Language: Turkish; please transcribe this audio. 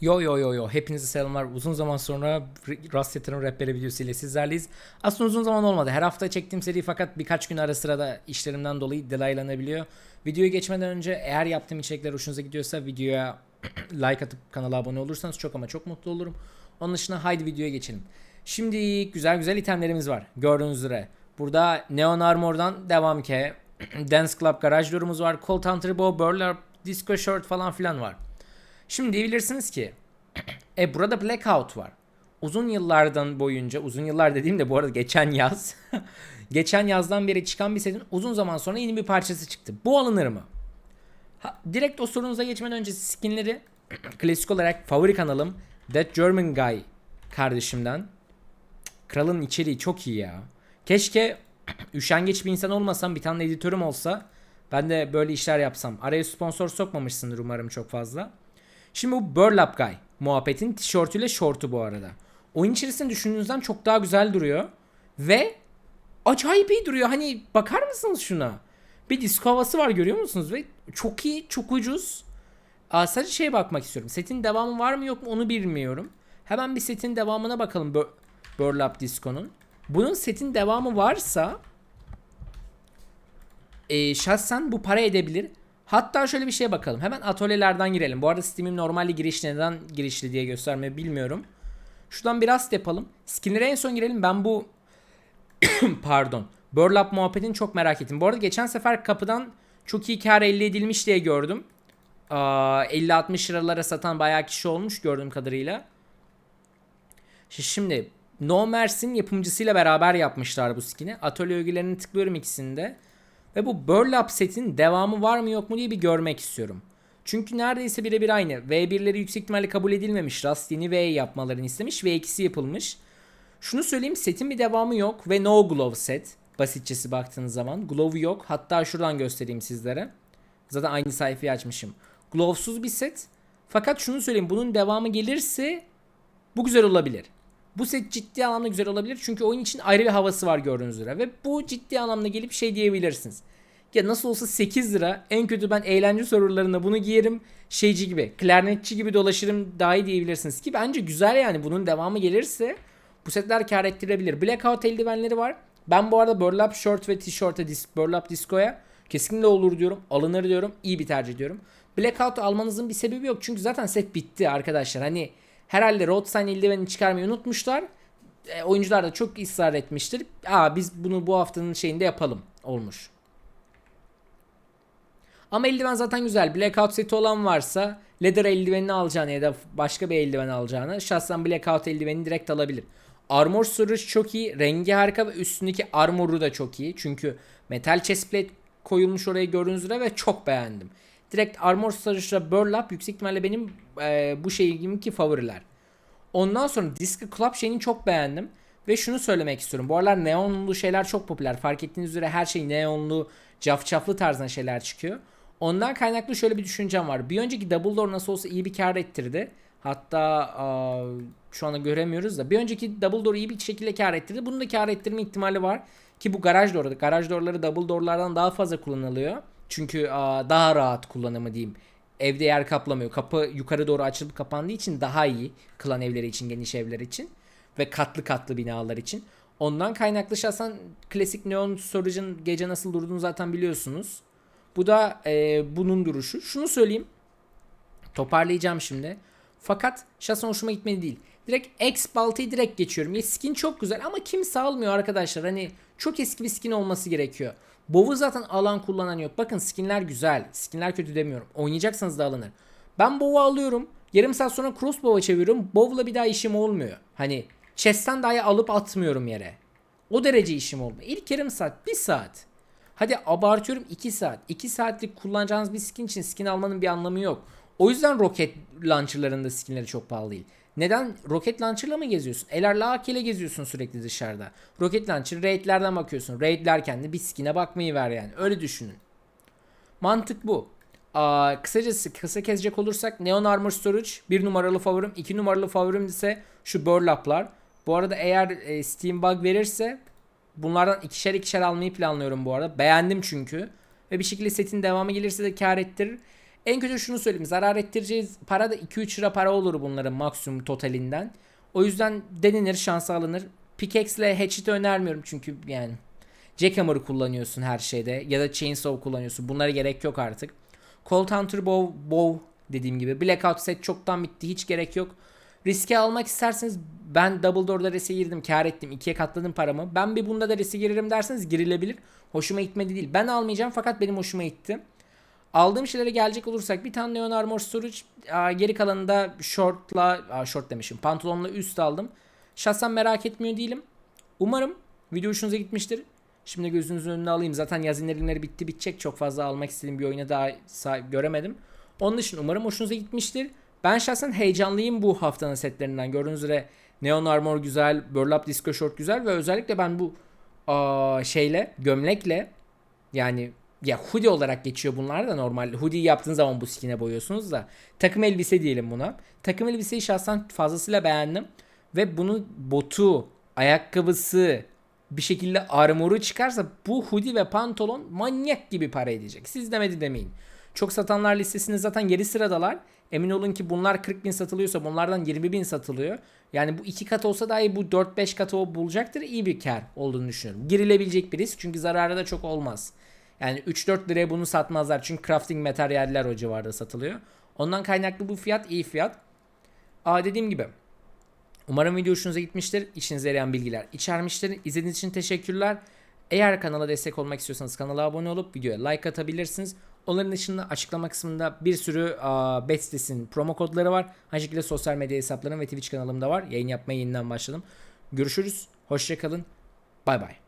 Yo yo yo yo hepinize selamlar. Uzun zaman sonra Rust Yatırım Rehberi videosu ile sizlerleyiz. Aslında uzun zaman olmadı. Her hafta çektiğim seri fakat birkaç gün ara sırada işlerimden dolayı delaylanabiliyor. Videoya geçmeden önce eğer yaptığım içerikler hoşunuza gidiyorsa videoya like atıp kanala abone olursanız çok ama çok mutlu olurum. Onun dışında haydi videoya geçelim. Şimdi güzel güzel itemlerimiz var. Gördüğünüz üzere. Burada Neon Armor'dan devam ki. Dance Club Garage Door'umuz var. Colt Hunter Bow, Burler, Disco Shirt falan filan var. Şimdi diyebilirsiniz ki e burada Blackout var. Uzun yıllardan boyunca, uzun yıllar dediğim de bu arada geçen yaz. geçen yazdan beri çıkan bir setin uzun zaman sonra yeni bir parçası çıktı. Bu alınır mı? Ha, direkt o sorunuza geçmeden önce skinleri klasik olarak favori kanalım That German Guy kardeşimden. Kralın içeriği çok iyi ya. Keşke üşengeç bir insan olmasam bir tane editörüm olsa ben de böyle işler yapsam. Araya sponsor sokmamışsındır umarım çok fazla. Şimdi bu Burlap Guy muhabbetin tişörtüyle şortu bu arada. Oyun içerisinde düşündüğünüzden çok daha güzel duruyor. Ve acayip iyi duruyor. Hani bakar mısınız şuna? Bir disco havası var görüyor musunuz? Ve çok iyi, çok ucuz. Aa, sadece şeye bakmak istiyorum. Setin devamı var mı yok mu onu bilmiyorum. Hemen bir setin devamına bakalım Bur Burlap Disco'nun. Bunun setin devamı varsa e, şahsen bu para edebilir. Hatta şöyle bir şeye bakalım. Hemen atölyelerden girelim. Bu arada Steam'im normalde giriş neden girişli diye göstermeyi bilmiyorum. Şuradan biraz yapalım. Skinlere en son girelim. Ben bu pardon. Burlap muhabbetini çok merak ettim. Bu arada geçen sefer kapıdan çok iyi kar elde edilmiş diye gördüm. 50-60 liralara satan bayağı kişi olmuş gördüğüm kadarıyla. Şimdi No Mercy'nin yapımcısıyla beraber yapmışlar bu skin'i. Atölye ögelerine tıklıyorum ikisinde. Ve bu Burlap setin devamı var mı yok mu diye bir görmek istiyorum. Çünkü neredeyse birebir aynı. V1'leri yüksek ihtimalle kabul edilmemiş. Rust V yapmalarını istemiş. V2'si yapılmış. Şunu söyleyeyim setin bir devamı yok ve no glove set. Basitçesi baktığınız zaman. Glove'u yok. Hatta şuradan göstereyim sizlere. Zaten aynı sayfayı açmışım. Glovesuz bir set. Fakat şunu söyleyeyim. Bunun devamı gelirse bu güzel olabilir. Bu set ciddi anlamda güzel olabilir. Çünkü oyun için ayrı bir havası var gördüğünüz üzere. Ve bu ciddi anlamda gelip şey diyebilirsiniz. Ya nasıl olsa 8 lira en kötü ben eğlence sorularında bunu giyerim. Şeyci gibi klarnetçi gibi dolaşırım daha iyi diyebilirsiniz. Ki bence güzel yani bunun devamı gelirse bu setler kar ettirebilir. Blackout eldivenleri var. Ben bu arada burlap short ve tişörte dis burlap disco'ya kesinlikle olur diyorum. Alınır diyorum. İyi bir tercih diyorum. Blackout almanızın bir sebebi yok. Çünkü zaten set bitti arkadaşlar. Hani herhalde road sign eldivenini çıkarmayı unutmuşlar. E, oyuncular da çok ısrar etmiştir. Aa biz bunu bu haftanın şeyinde yapalım olmuş. Ama eldiven zaten güzel. Blackout seti olan varsa leather eldivenini alacağını ya da başka bir eldiven alacağını şahsen blackout eldivenini direkt alabilir. Armor storage çok iyi. Rengi harika ve üstündeki armoru da çok iyi. Çünkü metal chestplate koyulmuş oraya gördüğünüz üzere ve çok beğendim. Direkt armor storage'la burlap yüksek ihtimalle benim e, bu şeyimki favoriler. Ondan sonra Disco Club şeyini çok beğendim. Ve şunu söylemek istiyorum. Bu aralar neonlu şeyler çok popüler. Fark ettiğiniz üzere her şey neonlu, cafcaflı tarzdan şeyler çıkıyor. Ondan kaynaklı şöyle bir düşüncem var. Bir önceki Double Door nasıl olsa iyi bir kar ettirdi. Hatta aa, şu anda göremiyoruz da bir önceki Double Door iyi bir şekilde kar ettirdi. Bunu da kar ettirme ihtimali var. Ki bu garaj door'da. Garaj door'ları Double Door'lardan daha fazla kullanılıyor. Çünkü aa, daha rahat kullanımı diyeyim. Evde yer kaplamıyor. Kapı yukarı doğru açılıp kapandığı için daha iyi. Klan evleri için, geniş evler için. Ve katlı katlı binalar için. Ondan kaynaklı şahsen klasik Neon Storage'ın gece nasıl durduğunu zaten biliyorsunuz. Bu da e, bunun duruşu. Şunu söyleyeyim. Toparlayacağım şimdi. Fakat şahsen hoşuma gitmedi değil. Direkt X baltayı direkt geçiyorum. Ya skin çok güzel ama kimse almıyor arkadaşlar. Hani çok eski bir skin olması gerekiyor. Bow'u zaten alan kullanan yok. Bakın skinler güzel. Skinler kötü demiyorum. Oynayacaksanız da alınır. Ben Bow'u alıyorum. Yarım saat sonra crossbow'a çeviriyorum. Bow'la bir daha işim olmuyor. Hani chest'ten dahi alıp atmıyorum yere. O derece işim olmuyor. İlk yarım saat, bir saat. Hadi abartıyorum 2 saat. 2 saatlik kullanacağınız bir skin için skin almanın bir anlamı yok. O yüzden roket launcherlarında skinleri çok pahalı değil. Neden? Roket launcher'la mı geziyorsun? LR'la AK geziyorsun sürekli dışarıda. Roket launcher raidlerden bakıyorsun. Raidlerken de bir skin'e bakmayı ver yani. Öyle düşünün. Mantık bu. Aa, kısacası kısa kesecek olursak Neon Armor Storage bir numaralı favorim. iki numaralı favorim ise şu Burlap'lar. Bu arada eğer e, Steam bug verirse bunlardan ikişer ikişer almayı planlıyorum bu arada. Beğendim çünkü. Ve bir şekilde setin devamı gelirse de kar ettirir. En kötü şunu söyleyeyim. Zarar ettireceğiz para da 2-3 lira para olur bunların maksimum totalinden. O yüzden denenir, şansa alınır. Pickaxe ile hatchet önermiyorum çünkü yani Jackhammer'ı kullanıyorsun her şeyde ya da Chainsaw kullanıyorsun. Bunlara gerek yok artık. Colt Hunter Bow, Bow dediğim gibi. Blackout set çoktan bitti. Hiç gerek yok. Riske almak isterseniz ben Double Door'da riske girdim. Kar ettim. ikiye katladım paramı. Ben bir bunda da riske girerim derseniz girilebilir. Hoşuma gitmedi değil. Ben almayacağım fakat benim hoşuma gitti. Aldığım şeylere gelecek olursak bir tane Neon Armor Storage geri kalanında shortla short demişim pantolonla üst aldım. Şahsen merak etmiyor değilim. Umarım video hoşunuza gitmiştir. Şimdi gözünüzün önüne alayım. Zaten yaz indirimleri bitti bitecek. Çok fazla almak istediğim bir oyuna daha sahip göremedim. Onun için umarım hoşunuza gitmiştir. Ben şahsen heyecanlıyım bu haftanın setlerinden. Gördüğünüz üzere Neon Armor güzel, Burlap Disco Short güzel ve özellikle ben bu aa, şeyle, gömlekle yani ya hoodie olarak geçiyor bunlar da normal. Hoodie yaptığınız zaman bu skin'e boyuyorsunuz da. Takım elbise diyelim buna. Takım elbiseyi şahsen fazlasıyla beğendim. Ve bunun botu, ayakkabısı, bir şekilde armoru çıkarsa bu hoodie ve pantolon manyak gibi para edecek. Siz demedi demeyin. Çok satanlar listesinde zaten geri sıradalar. Emin olun ki bunlar 40 bin satılıyorsa bunlardan 20 bin satılıyor. Yani bu iki kat olsa dahi bu 4-5 katı o bulacaktır. İyi bir kar olduğunu düşünüyorum. Girilebilecek bir risk çünkü zararı da çok olmaz. Yani 3-4 liraya bunu satmazlar. Çünkü crafting materyaller o civarda satılıyor. Ondan kaynaklı bu fiyat iyi fiyat. Aa dediğim gibi. Umarım video hoşunuza gitmiştir. İşinize yarayan bilgiler içermiştir. İzlediğiniz için teşekkürler. Eğer kanala destek olmak istiyorsanız kanala abone olup videoya like atabilirsiniz. Onların dışında açıklama kısmında bir sürü aa, bet sitesinin promo kodları var. Aynı şekilde sosyal medya hesaplarım ve Twitch kanalım da var. Yayın yapmaya yeniden başladım. Görüşürüz. Hoşçakalın. Bay bay.